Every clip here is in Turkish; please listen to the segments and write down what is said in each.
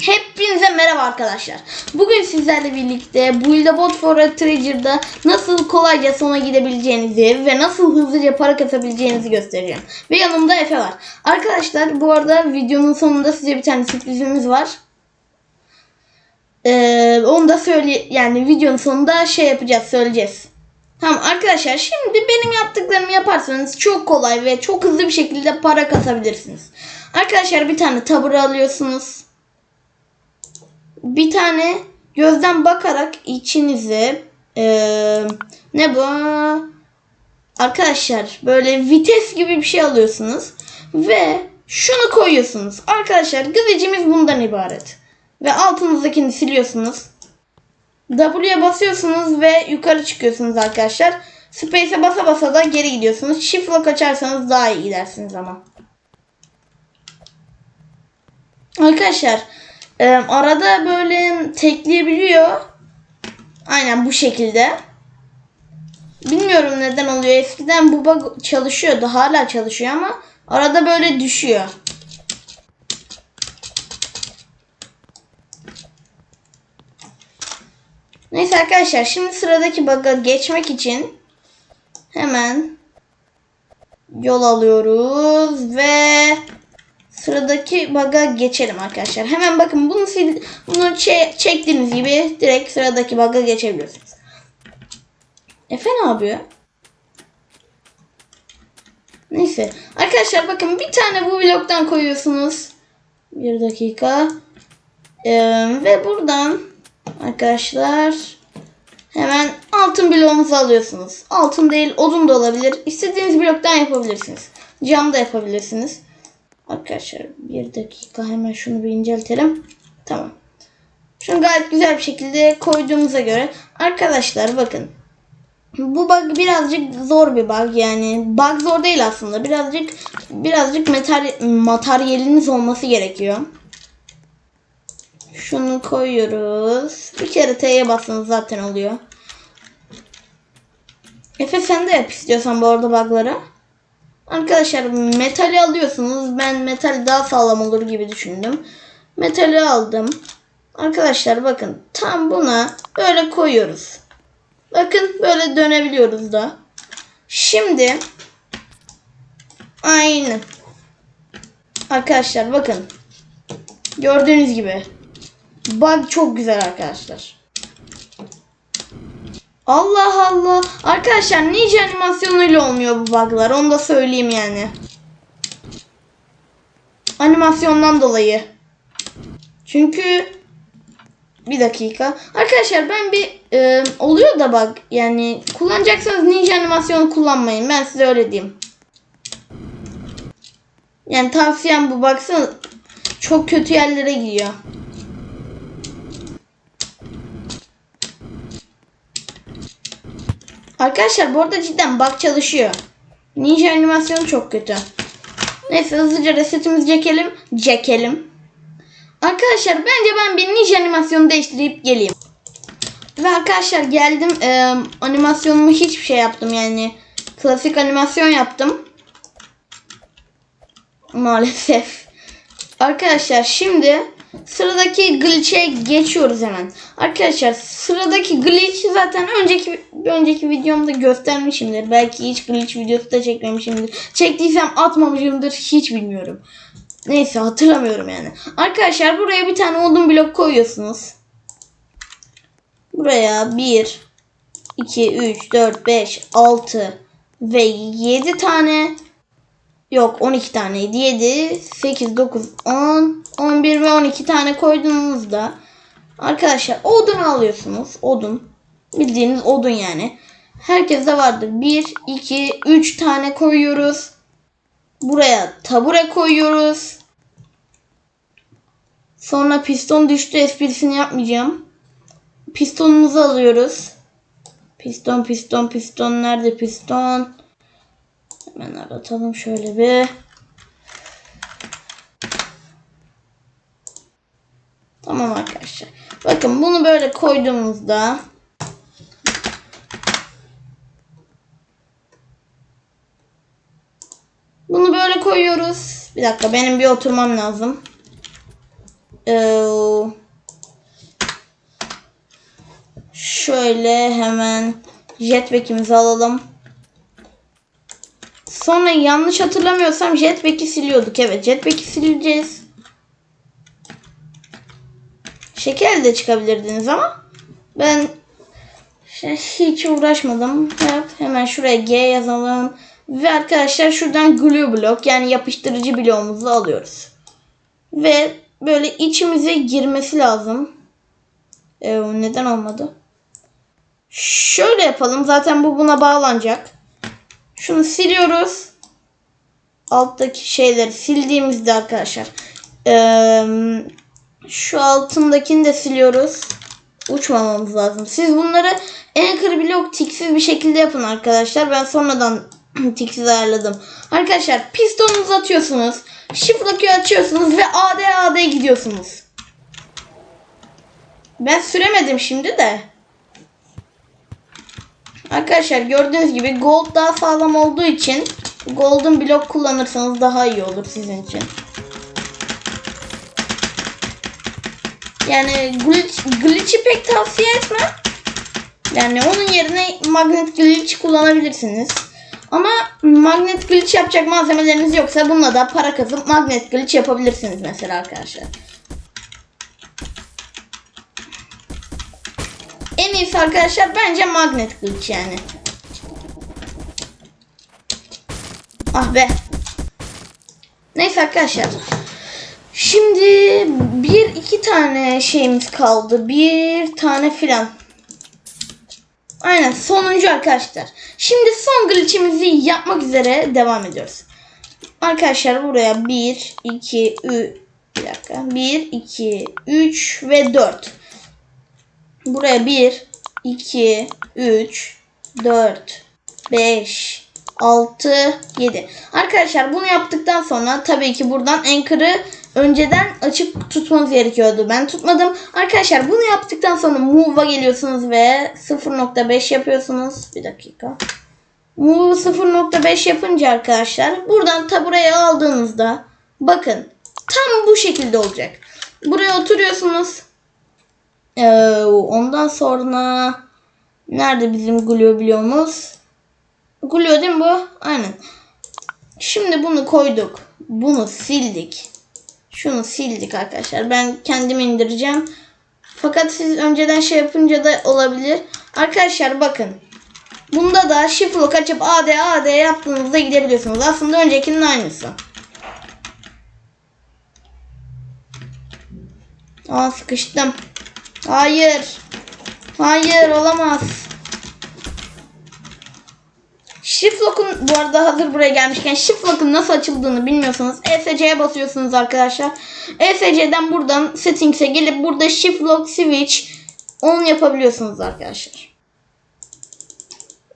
Hepinize merhaba arkadaşlar. Bugün sizlerle birlikte Buildabot for a Treasure'da nasıl kolayca sona gidebileceğinizi ve nasıl hızlıca para katabileceğinizi göstereceğim. Ve yanımda Efe var. Arkadaşlar bu arada videonun sonunda size bir tane sürprizimiz var. Ee, onu da söyle yani videonun sonunda şey yapacağız söyleyeceğiz. Tamam arkadaşlar şimdi benim yaptıklarımı yaparsanız çok kolay ve çok hızlı bir şekilde para kasabilirsiniz. Arkadaşlar bir tane tabure alıyorsunuz bir tane gözden bakarak içinize eee, ne bu? Arkadaşlar böyle vites gibi bir şey alıyorsunuz ve şunu koyuyorsunuz. Arkadaşlar güvecimiz bundan ibaret. Ve altınızdakini siliyorsunuz. W'ye basıyorsunuz ve yukarı çıkıyorsunuz arkadaşlar. Space'e basa basa da geri gidiyorsunuz. Shift lock açarsanız daha iyi gidersiniz ama. Arkadaşlar e, arada böyle tekleyebiliyor. Aynen bu şekilde. Bilmiyorum neden oluyor. Eskiden bu bug çalışıyordu. Hala çalışıyor ama arada böyle düşüyor. Neyse arkadaşlar şimdi sıradaki bug'a geçmek için hemen yol alıyoruz ve sıradaki bug'a geçelim arkadaşlar. Hemen bakın bunu sil, bunu çe- çektiğiniz gibi direkt sıradaki bug'a geçebiliyorsunuz. Efe ne yapıyor? Neyse. Arkadaşlar bakın bir tane bu bloktan koyuyorsunuz. Bir dakika. Ee, ve buradan arkadaşlar hemen altın bloğunuzu alıyorsunuz. Altın değil odun da olabilir. İstediğiniz bloktan yapabilirsiniz. Cam da yapabilirsiniz. Arkadaşlar bir dakika hemen şunu bir inceltelim. Tamam. Şunu gayet güzel bir şekilde koyduğumuza göre arkadaşlar bakın. Bu bug birazcık zor bir bug yani bug zor değil aslında birazcık birazcık metal materyaliniz olması gerekiyor. Şunu koyuyoruz. Bir kere T'ye bassanız zaten oluyor. Efe sen de yap istiyorsan bu arada bug'ları. Arkadaşlar metali alıyorsunuz. Ben metal daha sağlam olur gibi düşündüm. Metali aldım. Arkadaşlar bakın tam buna böyle koyuyoruz. Bakın böyle dönebiliyoruz da. Şimdi aynı. Arkadaşlar bakın. Gördüğünüz gibi. Bug çok güzel arkadaşlar. Allah Allah. Arkadaşlar ninja animasyonuyla olmuyor bu bug'lar. Onu da söyleyeyim yani. Animasyondan dolayı. Çünkü bir dakika. Arkadaşlar ben bir e, oluyor da bak yani kullanacaksanız ninja animasyonu kullanmayın. Ben size öyle diyeyim. Yani tavsiyem bu baksana çok kötü yerlere gidiyor. Arkadaşlar bu arada cidden bak çalışıyor. Ninja animasyonu çok kötü. Neyse hızlıca resetimizi çekelim. Çekelim. Arkadaşlar bence ben bir ninja animasyonu değiştirip geleyim. Ve arkadaşlar geldim. Ee, animasyonumu hiçbir şey yaptım yani. Klasik animasyon yaptım. Maalesef. Arkadaşlar şimdi sıradaki glitch'e geçiyoruz hemen. Arkadaşlar sıradaki glitch zaten önceki önceki videomda göstermişimdir. Belki hiç glitch videosu da çekmemişimdir. Çektiysem atmamışımdır hiç bilmiyorum. Neyse hatırlamıyorum yani. Arkadaşlar buraya bir tane odun blok koyuyorsunuz. Buraya 1 2 3 4 5 6 ve 7 tane Yok 12 taneydi. 7, 8, 9, 10, 11 ve 12 tane koyduğunuzda arkadaşlar odun alıyorsunuz. Odun. Bildiğiniz odun yani. Herkeste vardır. 1, 2, 3 tane koyuyoruz. Buraya tabure koyuyoruz. Sonra piston düştü esprisini yapmayacağım. Pistonumuzu alıyoruz. Piston piston piston nerede piston? Hemen aratalım şöyle bir. Tamam arkadaşlar. Bakın bunu böyle koyduğumuzda Bunu böyle koyuyoruz. Bir dakika benim bir oturmam lazım. Ee, şöyle hemen jetpack'imizi alalım. Sonra yanlış hatırlamıyorsam jetpack'i siliyorduk. Evet jetpack'i sileceğiz. Şeker de çıkabilirdiniz ama ben hiç uğraşmadım. Evet, hemen şuraya G yazalım. Ve arkadaşlar şuradan glue block yani yapıştırıcı bloğumuzu alıyoruz. Ve böyle içimize girmesi lazım. Ee, neden olmadı? Şöyle yapalım. Zaten bu buna bağlanacak. Şunu siliyoruz. Alttaki şeyleri sildiğimizde arkadaşlar. Ee, şu altındakini de siliyoruz. Uçmamamız lazım. Siz bunları Anchor Block tiksiz bir şekilde yapın arkadaşlar. Ben sonradan tiksiz ayarladım. Arkadaşlar pistonunuzu atıyorsunuz. Lock'u açıyorsunuz ve AD AD gidiyorsunuz. Ben süremedim şimdi de. Arkadaşlar gördüğünüz gibi gold daha sağlam olduğu için golden blok kullanırsanız daha iyi olur sizin için. Yani glitch, glitch'i pek tavsiye etmem. Yani onun yerine magnet glitch kullanabilirsiniz. Ama magnet glitch yapacak malzemeleriniz yoksa bununla da para kazıp magnet glitch yapabilirsiniz mesela arkadaşlar. En iyisi arkadaşlar bence magnet glitch yani. Ah be. Neyse arkadaşlar. Şimdi bir iki tane şeyimiz kaldı. Bir tane filan. Aynen sonuncu arkadaşlar. Şimdi son glitch'imizi yapmak üzere devam ediyoruz. Arkadaşlar buraya 1, 2, 3, bir dakika. 1, 2, 3 ve 4. Buraya 1, 2, 3, 4, 5, 6, 7. Arkadaşlar bunu yaptıktan sonra tabii ki buradan Anchor'ı önceden açık tutmanız gerekiyordu. Ben tutmadım. Arkadaşlar bunu yaptıktan sonra Move'a geliyorsunuz ve 0.5 yapıyorsunuz. Bir dakika. Move 0.5 yapınca arkadaşlar buradan ta buraya aldığınızda bakın tam bu şekilde olacak. Buraya oturuyorsunuz. Ee, ondan sonra nerede bizim bloğumuz? Glue değil mi bu? Aynen. Şimdi bunu koyduk. Bunu sildik. Şunu sildik arkadaşlar. Ben kendim indireceğim. Fakat siz önceden şey yapınca da olabilir. Arkadaşlar bakın. Bunda da shift lock açıp AD AD yaptığınızda gidebiliyorsunuz. Aslında öncekinin aynısı. Aa sıkıştım. Hayır. Hayır olamaz. Shift lock'un bu arada hazır buraya gelmişken shift lock'un nasıl açıldığını bilmiyorsanız ESC'ye basıyorsunuz arkadaşlar. ESC'den buradan settings'e gelip burada shift lock switch on yapabiliyorsunuz arkadaşlar.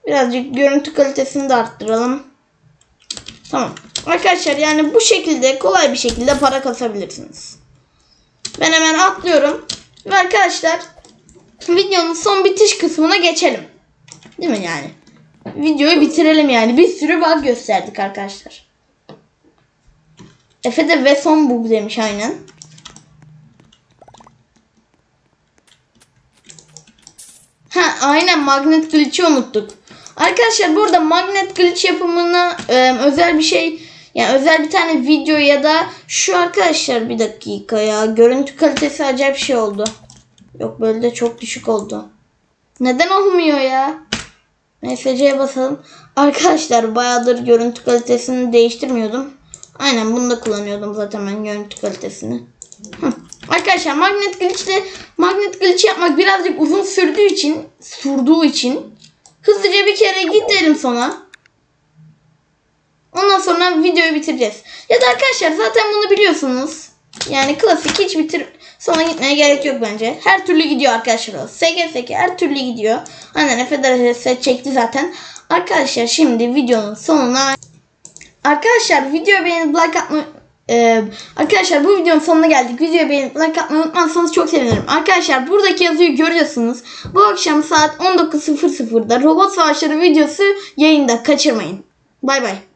Birazcık görüntü kalitesini de arttıralım. Tamam. Arkadaşlar yani bu şekilde kolay bir şekilde para kasabilirsiniz. Ben hemen atlıyorum. Ve arkadaşlar videonun son bitiş kısmına geçelim. Değil mi yani? Videoyu bitirelim yani. Bir sürü bug gösterdik arkadaşlar. Efe de ve son bug demiş aynen. Ha aynen magnet glitch'i unuttuk. Arkadaşlar burada magnet glitch yapımına e, özel bir şey yani özel bir tane video ya da şu arkadaşlar bir dakika ya görüntü kalitesi acayip şey oldu. Yok böyle de çok düşük oldu. Neden olmuyor ya? NFC'ye basalım. Arkadaşlar bayağıdır görüntü kalitesini değiştirmiyordum. Aynen bunu da kullanıyordum zaten ben görüntü kalitesini. Hı. Arkadaşlar magnet glitch'te magnet glitch yapmak birazcık uzun sürdüğü için sürdüğü için hızlıca bir kere gidelim sonra. Ondan sonra videoyu bitireceğiz. Ya da arkadaşlar zaten bunu biliyorsunuz. Yani klasik hiç bitir sonra gitmeye gerek yok bence. Her türlü gidiyor arkadaşlar o. SGS her türlü gidiyor. Aynen Efe derecesi çekti zaten. Arkadaşlar şimdi videonun sonuna Arkadaşlar video beğenip like atmayı ee, arkadaşlar bu videonun sonuna geldik. Videoyu beğenip like atmayı unutmazsanız çok sevinirim. Arkadaşlar buradaki yazıyı görüyorsunuz. Bu akşam saat 19.00'da Robot Savaşları videosu yayında. Kaçırmayın. Bay bay.